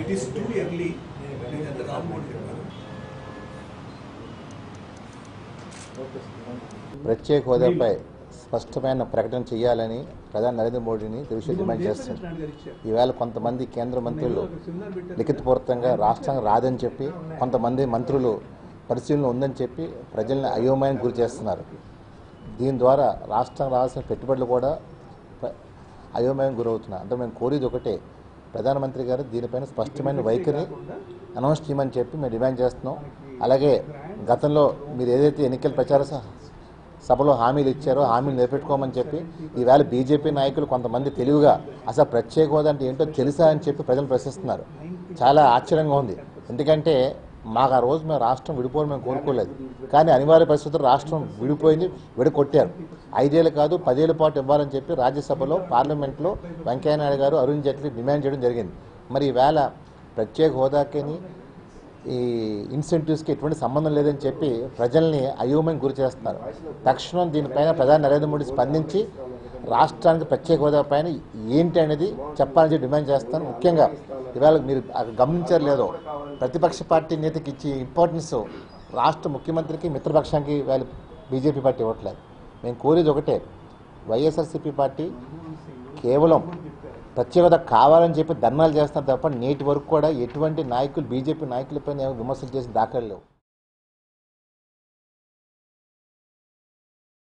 It is too early Rammohan చెప్పారు ప్రత్యేక హోదాపై స్పష్టమైన ప్రకటన చేయాలని ప్రధాని నరేంద్ర మోడీని తెలుగు డిమాండ్ చేస్తుంది ఈవేళ కొంతమంది కేంద్ర మంత్రులు లిఖితపూర్వకంగా రాష్ట్రానికి రాదని చెప్పి కొంతమంది మంత్రులు పరిశీలన ఉందని చెప్పి ప్రజల్ని అయోమయానికి గురి చేస్తున్నారు. దీని ద్వారా రాష్ట్రం రావాల్సిన పెట్టుబడులు కూడా అయోమయం గురవుతున్నారు అంటే మేము కోరేది ఒకటే ప్రధానమంత్రి గారు దీనిపైన స్పష్టమైన వైఖరి అనౌన్స్ చేయమని చెప్పి మేము డిమాండ్ చేస్తున్నాం. అలాగే గతంలో మీరు ఏదైతే ఎన్నికల ప్రచార సభలో హామీలు ఇచ్చారో హామీలు నిలబెట్టుకోమని చెప్పి ఈవేళ బీజేపీ నాయకులు కొంతమంది తెలివిగా అసలు ప్రత్యేక హోదా అంటే ఏంటో తెలుసా అని చెప్పి ప్రజలు ప్రశ్నిస్తున్నారు. చాలా ఆశ్చర్యంగా ఉంది. ఎందుకంటే మాకు ఆ రోజు మేము రాష్ట్రం విడిపోవడం మేము కోరుకోలేదు. కానీ అనివార్య పరిస్థితుల్లో రాష్ట్రం విడిపోయింది విడగొట్టారు. ఐదేళ్ళు కాదు పదేళ్ళ పాటు ఇవ్వాలని చెప్పి రాజ్యసభలో పార్లమెంట్లో వెంకయ్యనాయుడు గారు అరుణ్ జైట్లీ డిమాండ్ చేయడం జరిగింది. మరి ఈవేళ ప్రత్యేక హోదాకని ఈ ఇన్సెంటివ్స్కి ఎటువంటి సంబంధం లేదని చెప్పి ప్రజల్ని అయోమయం గురి చేస్తున్నారు. తక్షణం దీనిపైన ప్రధాని నరేంద్ర మోడీ స్పందించి రాష్ట్రానికి ప్రత్యేక హోదా పైన ఏంటి అనేది చెప్పాలని చెప్పి డిమాండ్ చేస్తాను. ముఖ్యంగా ఇవాళ మీరు గమనించారు లేదో ప్రతిపక్ష పార్టీ నేతకి ఇచ్చే ఇంపార్టెన్స్ రాష్ట్ర ముఖ్యమంత్రికి మిత్రపక్షానికి వాళ్ళు బీజేపీ పార్టీ ఇవ్వట్లేదు. మేము కోరేది ఒకటే వైఎస్ఆర్సీపీ పార్టీ కేవలం ప్రత్యేకత కావాలని చెప్పి ధర్నాలు చేస్తున్నారు తప్ప నేటి వరకు కూడా ఎటువంటి నాయకులు బీజేపీ నాయకులపైన విమర్శలు చేసిన దాఖలు లేవు.